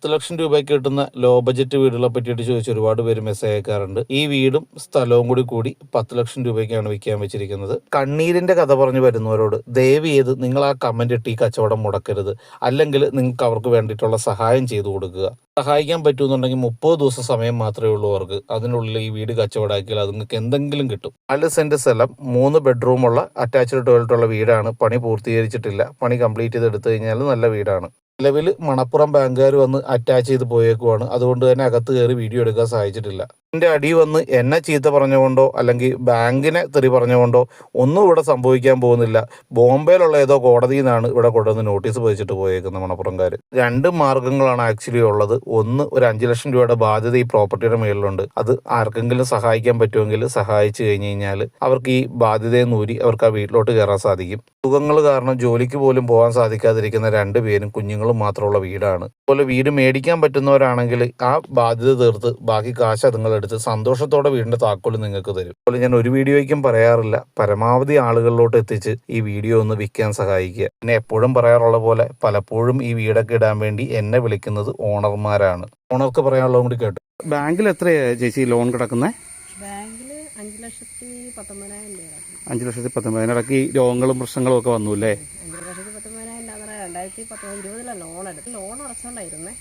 പത്ത് ലക്ഷം രൂപയ്ക്ക് കിട്ടുന്ന ലോ ബജറ്റ് വീടുകളെ പറ്റിയിട്ട് ചോദിച്ച് ഒരുപാട് പേര് മെസ്സേജ് അയക്കാറുണ്ട്. ഈ വീടും സ്ഥലവും കൂടി കൂടി പത്ത് ലക്ഷം രൂപയ്ക്കാണ് വിൽക്കാൻ വെച്ചിരിക്കുന്നത്. കണ്ണീരിന്റെ കഥ പറഞ്ഞു വരുന്നവരോട് ദയവ് ചെയ്ത് നിങ്ങൾ ആ കമന്റ് ഇട്ട് ഈ കച്ചവടം മുടക്കരുത്. അല്ലെങ്കിൽ നിങ്ങൾക്ക് അവർക്ക് വേണ്ടിയിട്ടുള്ള സഹായം ചെയ്തു കൊടുക്കുക. സഹായിക്കാൻ പറ്റുമെന്നുണ്ടെങ്കിൽ മുപ്പത് ദിവസം സമയം മാത്രമേ ഉള്ളൂ അവർക്ക്. അതിനുള്ളിൽ ഈ വീട് കച്ചവടാക്കിയാൽ അത് നിങ്ങൾക്ക് എന്തെങ്കിലും കിട്ടും. നാല് സെന്റ് സ്ഥലം മൂന്ന് ബെഡ്റൂമുള്ള അറ്റാച്ച്ഡ് ടോയ്ലറ്റ് ഉള്ള വീടാണ്. പണി പൂർത്തീകരിച്ചിട്ടില്ല. പണി കംപ്ലീറ്റ് ചെയ്ത് എടുത്തു കഴിഞ്ഞാൽ നല്ല വീടാണ്. നിലവിൽ മണപ്പുറം ബാങ്കുകാർ വന്ന് അറ്റാച്ച് ചെയ്ത് പോയേക്കുവാണ്. അതുകൊണ്ട് തന്നെ അകത്ത് കയറി വീഡിയോ എടുക്കാൻ സാധിച്ചിട്ടില്ല. എന്റെ അടി വന്ന് എന്നെ ചീത്ത പറഞ്ഞുകൊണ്ടോ അല്ലെങ്കിൽ ബാങ്കിനെ തെറി പറഞ്ഞുകൊണ്ടോ ഒന്നും ഇവിടെ സംഭവിക്കാൻ പോകുന്നില്ല. ബോംബെയിലുള്ള ഏതോ കോടതിയിൽ നിന്നാണ് ഇവിടെ കൊണ്ടുവന്ന് നോട്ടീസ് പതിച്ചിട്ട് പോയേക്കുന്നത് മണപ്പുറംകാർ രണ്ട് മാർഗങ്ങളാണ് ആക്ച്വലി ഉള്ളത്. ഒന്ന് ഒരു അഞ്ച് ലക്ഷം രൂപയുടെ ബാധ്യത ഈ പ്രോപ്പർട്ടിയുടെ മേളിലുണ്ട് അത് ആർക്കെങ്കിലും സഹായിക്കാൻ പറ്റുമെങ്കിൽ സഹായിച്ചു കഴിഞ്ഞ് കഴിഞ്ഞാൽ അവർക്ക് ഈ ബാധ്യതയെ നൂരി അവർക്ക് ആ വീട്ടിലോട്ട് കയറാൻ സാധിക്കും. സുഖങ്ങൾ കാരണം ജോലിക്ക് പോലും പോകാൻ സാധിക്കാതിരിക്കുന്ന രണ്ട് പേരും കുഞ്ഞുങ്ങളും മാത്രമുള്ള വീടാണ്. അതുപോലെ വീട് മേടിക്കാൻ പറ്റുന്നവരാണെങ്കിൽ ആ ബാധ്യത തീർത്ത് ബാക്കി കാശ് അതുങ്ങളെടുത്ത് സന്തോഷത്തോടെ വീടിന്റെ താക്കോൽ നിങ്ങൾക്ക് തരും. അതുപോലെ ഞാൻ ഒരു വീഡിയോയ്ക്കും പറയാറില്ല. പരമാവധി ആളുകളിലോട്ട് എത്തിച്ച് ഈ വീഡിയോ ഒന്ന് വിൽക്കാൻ സഹായിക്കുക. പിന്നെ എപ്പോഴും പറയാറുള്ള പോലെ പലപ്പോഴും ഈ വീടൊക്കെ ഇടാൻ വേണ്ടി എന്നെ വിളിക്കുന്നത് ഓണർമാരാണ്. ഓണർക്ക് പറയാനുള്ളതും കൂടി കേട്ടു. ബാങ്കിൽ എത്രയാ ചേച്ചി ലോൺ കിടക്കുന്നത് ബാങ്കിൽ അഞ്ച് ലക്ഷത്തി പത്തൊമ്പതിനായിരം രൂപ. അഞ്ച് ലക്ഷത്തി ഈ രോഗങ്ങളും പ്രശ്നങ്ങളും ഒക്കെ വന്നു അല്ലേ? അഞ്ച് ലക്ഷത്തി പത്തൊമ്പതിനായിരം എന്ന് പറഞ്ഞാൽ രണ്ടായിരത്തി പത്തൊമ്പത് ഇരുപതിലാണ് ലോൺ എടുത്ത്. ലോൺ അടച്ചോണ്ടായിരുന്നേ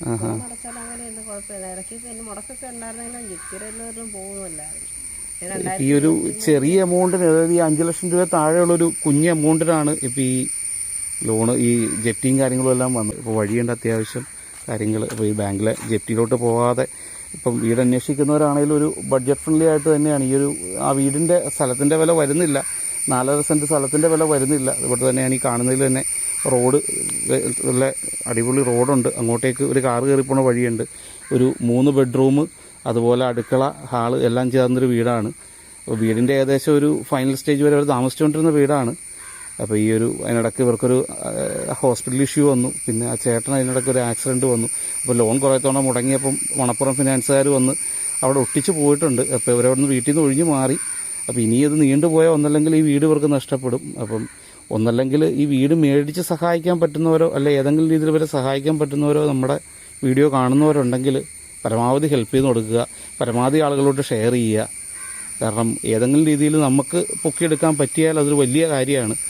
അടച്ചാൽ അങ്ങനെ എന്ത് കുഴപ്പമില്ല. ഇടയ്ക്ക് പിന്നെ മുടക്കൊക്കെ ഉണ്ടായിരുന്നെങ്കിലും ജിത്തിരെല്ലാവരും പോകുന്നില്ലായിരുന്നു ഈ ഒരു ചെറിയ എമൗണ്ടിന് അതായത് ഈ അഞ്ച് ലക്ഷം രൂപ താഴെയുള്ള ഒരു കുഞ്ഞ് എമൗണ്ടിനാണ് ഇപ്പോൾ ഈ ലോണ് ഈ ജപ്റ്റിയും കാര്യങ്ങളും എല്ലാം വന്നത്. ഇപ്പോൾ വഴിയുണ്ട് അത്യാവശ്യം കാര്യങ്ങൾ ഇപ്പോൾ ഈ ബാങ്കിലെ ജപ്റ്റിയിലോട്ട് പോകാതെ ഇപ്പം വീട് അന്വേഷിക്കുന്നവരാണെങ്കിലും ഒരു ബഡ്ജറ്റ് ഫ്രണ്ട്ലി ആയിട്ട് തന്നെയാണ്. ഈ ഒരു ആ വീടിന്റെ സ്ഥലത്തിന്റെ വില വരുന്നില്ല. നാലര സെന്റ് സ്ഥലത്തിന്റെ വില വരുന്നില്ല. അതുപോലെ തന്നെയാണ് ഈ കാണുന്നതിൽ തന്നെ റോഡ് നല്ല അടിപൊളി റോഡുണ്ട്. അങ്ങോട്ടേക്ക് ഒരു കാറ് കയറിപ്പോണ പോണ വഴിയുണ്ട്. ഒരു മൂന്ന് ബെഡ്റൂം അതുപോലെ അടുക്കള ഹാൾ എല്ലാം ചേർന്നൊരു വീടാണ്. അപ്പോൾ വീടിന്റെ ഏകദേശം ഒരു ഫൈനൽ സ്റ്റേജ് വരെ അവർ താമസിച്ചുകൊണ്ടിരുന്ന വീടാണ്. അപ്പോൾ ഈ ഒരു അതിനിടയ്ക്ക് ഇവർക്കൊരു ഹോസ്പിറ്റൽ ഇഷ്യൂ വന്നു. പിന്നെ ആ ചേട്ടൻ അതിനിടയ്ക്ക് ഒരു ആക്സിഡന്റ് വന്നു. അപ്പോൾ ലോൺ കുറേ തവണ മുടങ്ങിയപ്പം മണപ്പുറം ഫിനാൻസുകാർ വന്ന് അവിടെ ഒട്ടിച്ച് പോയിട്ടുണ്ട്. അപ്പോൾ ഇവരവിടുന്ന് വീട്ടിൽ നിന്ന് ഒഴിഞ്ഞു മാറി. അപ്പോൾ ഇനി ഇത് നീണ്ടുപോയാൽ ഒന്നല്ലെങ്കിൽ ഈ വീട് ഇവർക്ക് നഷ്ടപ്പെടും. അപ്പം ഒന്നല്ലെങ്കിൽ ഈ വീട് മേടിച്ച് സഹായിക്കാൻ പറ്റുന്നവരോ അല്ലെ ഏതെങ്കിലും രീതിയിൽ ഇവരെ സഹായിക്കാൻ പറ്റുന്നവരോ നമ്മുടെ വീഡിയോ കാണുന്നവരുണ്ടെങ്കിൽ പരമാവധി ഹെൽപ്പ് ചെയ്ത് കൊടുക്കുക. പരമാവധി ആളുകളോട്ട് ഷെയർ ചെയ്യുക. കാരണം ഏതെങ്കിലും രീതിയിൽ നമുക്ക് പൊക്കിയെടുക്കാൻ പറ്റിയാൽ അതൊരു വലിയ കാര്യമാണ്.